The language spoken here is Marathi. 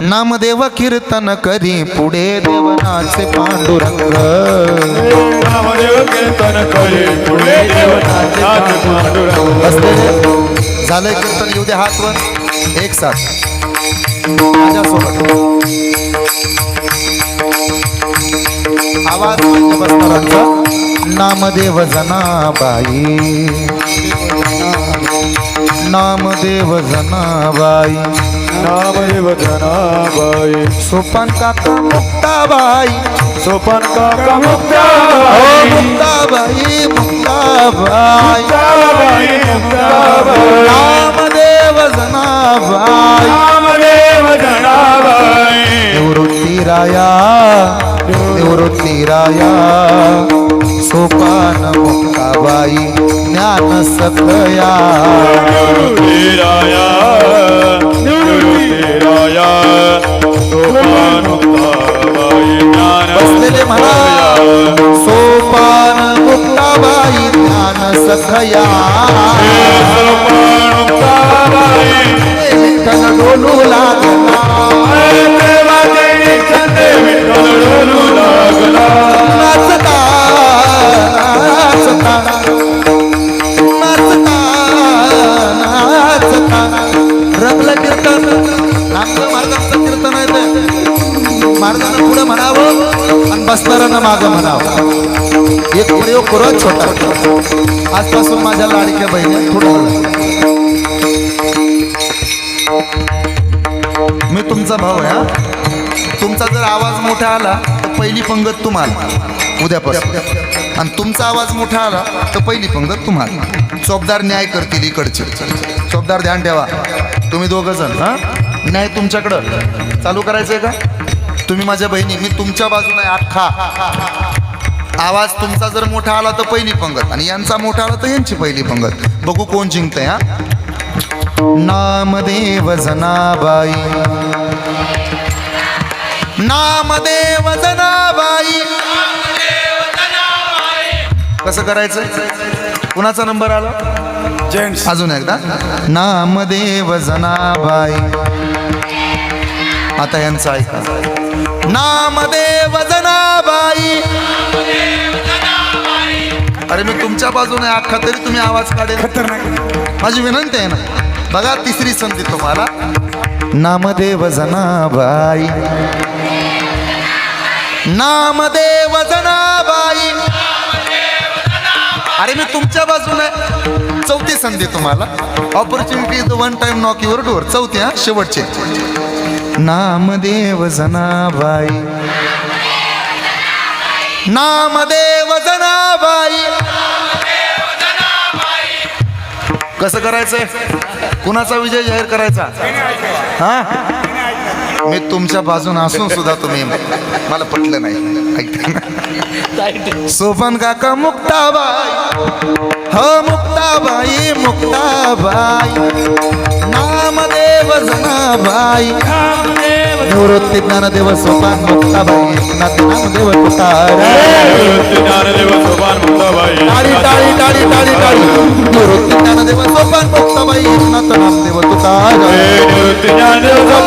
नामदेव कीर्तन करी पुढे देवनाचे पांडुरंग. नामदेव कीर्तन करे पुढे देवनाचे पांडुरंग. बसलेले झालंय कीर्तन येऊ दे हात वर एक साथ. माझ्यासोबत. आवाज मान्य बसणारांचा नामदेव जनाबाई. नामदेव जनाबाई. नामदेव जनाबाई सोपान काका मुक्ताबाई सोपान काका ओ मुक्ताबाई मुक्ताबाई मुक्ताबाई. मुक्ताबाई मुक्ताबाई. नामदेव जनाबाई. नामदेव जनाबाई. निवृत्ती राया निवृत्ती राया. सोपान मुक्ताबाई ज्ञान सोपान मुक्ताबाई ज्ञान बसलेले म्हणा सोपान मुक्ताबाई ज्ञान सखया सोपान मुक्ताबाई विठ्ठल डोलू लागला। पुढे म्हणावं आणि बसणाऱ्यांना मागं म्हणावं. एक प्रयोग करत छोटा आजपासून माझ्या लाडक्या बहिणी पुढे मी तुमचा भाऊ आहे तुमचा जर आवाज मोठा आला तर पहिली पंगत तुम्हाला. उद्यापासून. आणि तुमचा आवाज मोठा आला तर पहिली पंगत तुम्हाला. चोपदार न्याय करतील इकडचे. चोपदार ध्यान ठेवा. तुम्ही दोघं जण हां. न्याय तुमच्याकडं. चालू करायचं आहे का? तुम्ही माझ्या बहिणी मी तुमच्या बाजूने आखा आवाज तुमचा जर मोठा आला तर पहिली पंगत. आणि यांचा मोठा आला तर यांची पहिली पंगत. बघू कोण जिंकतंय हा? नामदेव जनाबाई. नामदेव जनाबाई. कसं करायचं? कुणाचा नंबर आला? जेंट्स. अजून एकदा. नामदेव जनाबाई. आता यांचं ऐका. नामदेव जनाबाई. अरे मी तुमच्या बाजूने अख्खा तरी तुम्ही आवाज काढेल. माझी विनंती आहे ना. बघा तिसरी संधी तुम्हाला. नामदेव जनाबाई. नामदेव जनाबाई. अरे मी तुमच्या बाजूने चौथी संधी तुम्हाला. Opportunity is one time knock your door चौथी हा? शेवटचे. नामदेव जनाबाई. नामदेव जनाबाई. कसं करायचंय? कुणाचा विजय जाहीर करायचा? हा? मी तुमच्या बाजून असून सुद्धा तुम्ही मला पटलं नाही. सोपन काका मुक्ताबाई. हो मुक्ताबाई मुक्ताबाई. नाम नामदेव जनाबाई निवृत्ती ज्ञानदेव सोपान मुक्ताबाई एकनाथ नामदेव तुकार ज्ञानदेव सोपान मुक्ताबाई टाळी टाळी टाळी टाळी टाळी निवृत्ती ज्ञानदेव सोपान मुक्ताबाई एकनाथ नामदेव तुकार निवृत्ती ज्ञानदेव